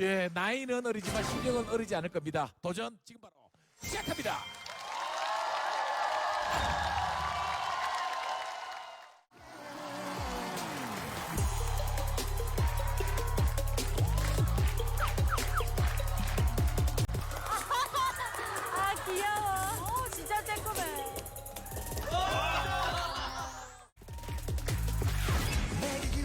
예, 나이는 어리지만 실력은 어리지 않을 겁니다. 도전 지금 바로 시작합니다. 아 귀여워. 어 진짜 쬐끔해. 끈기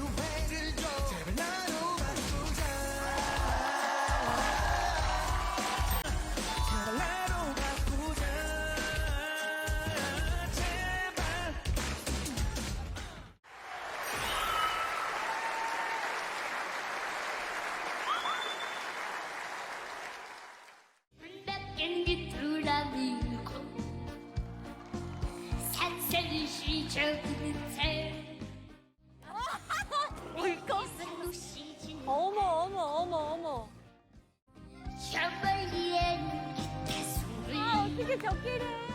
어머 어머 어머 어머. 아 어떻게 저끼를?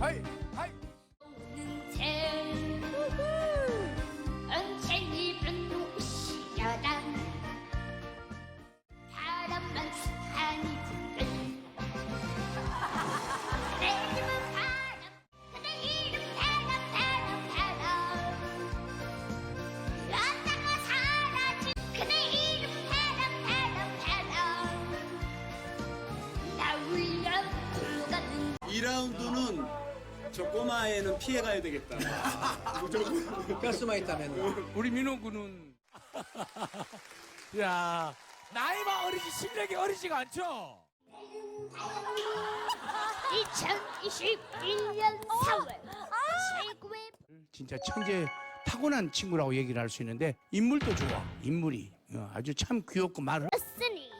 하이, 하이. 오는 새 언쟁이 분노시려단 바람만 수탄이 부른 내 집은 바람 그대 이름 태양 태양 태양 왔다가 사라진 그대 이름 태양 태양 태양 나 울려 굴러가는 2라운드는 저 꼬마애는 피해 가야 되겠다. 무조건. 가스만 있다면 우리 민호군은 야, 나이만 어리지 실력이 어리지가 않죠? 2021년 4월 최고의 진짜 천재 타고난 친구라고 얘기를 할 수 있는데 인물도 좋아 인물이 어, 아주 참 귀엽고 말을 쓰니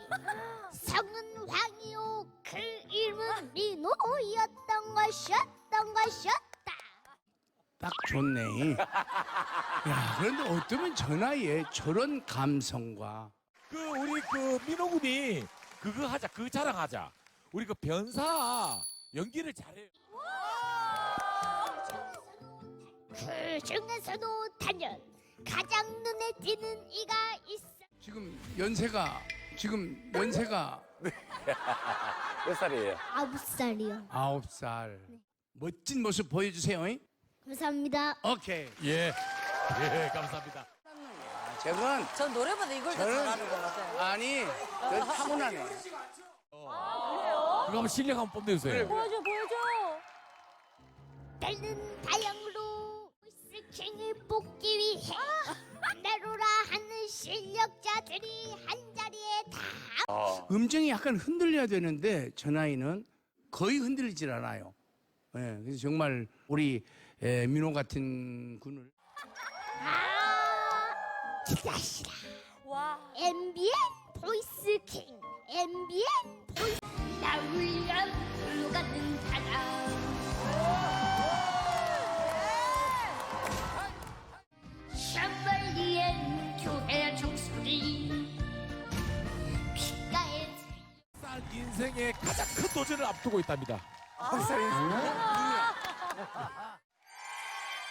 성은 황이요 그 이름은 민호였던 것이었 던 것이었다 딱 좋네 야 그런데 어쩌면 저 나이에 저런 감성과 그 우리 그 민호 군이 그거 하자, 그 자랑하자. 우리 그 변사 연기를 잘해요. 그 중에서도 단연 가장 눈에 띄는 이가 있어 지금 연세가 지금 연세가 몇 살이에요? 아홉 살이요 아홉 살 멋진 모습 보여주세요 잉? 감사합니다 오케이 예. 예, 감사합니다. 저건 전 노래보다 이걸 더 저는- 잘하는 것 같아요. 아니 저 타고나네 그거 한번 실력 한번 뽐내주세요. 보여줘 보여줘. 때는 다양으로 스킹을 뽑기 위해 내로라 하는 실력자들이 한 자리에 다 음정이 약간 흔들려야 되는데 저 나이는 거의 흔들리질 않아요. 예, 그래서 정말 우리 에, 민호 같은 군을. 아, 기다시라. 와. MBN 보이스 킹. MBN 보이스. 나 울려 굴러가는 바람. 샴벌리엔 교회 종소리. 쌀 인생의 가장 큰 도전을 앞두고 있답니다.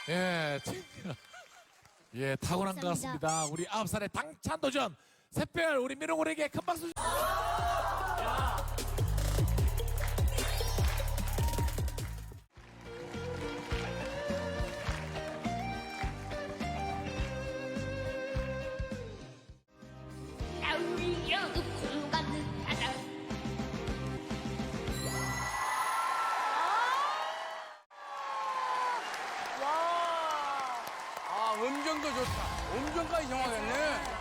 예, 진짜. 예, 타고난 것 감사합니다. 같습니다. 우리 아홉 살의 당찬 도전. 샛별 우리 민호군에게 큰 박수. 주- 운전도 좋다. 엄청까지 정확했네.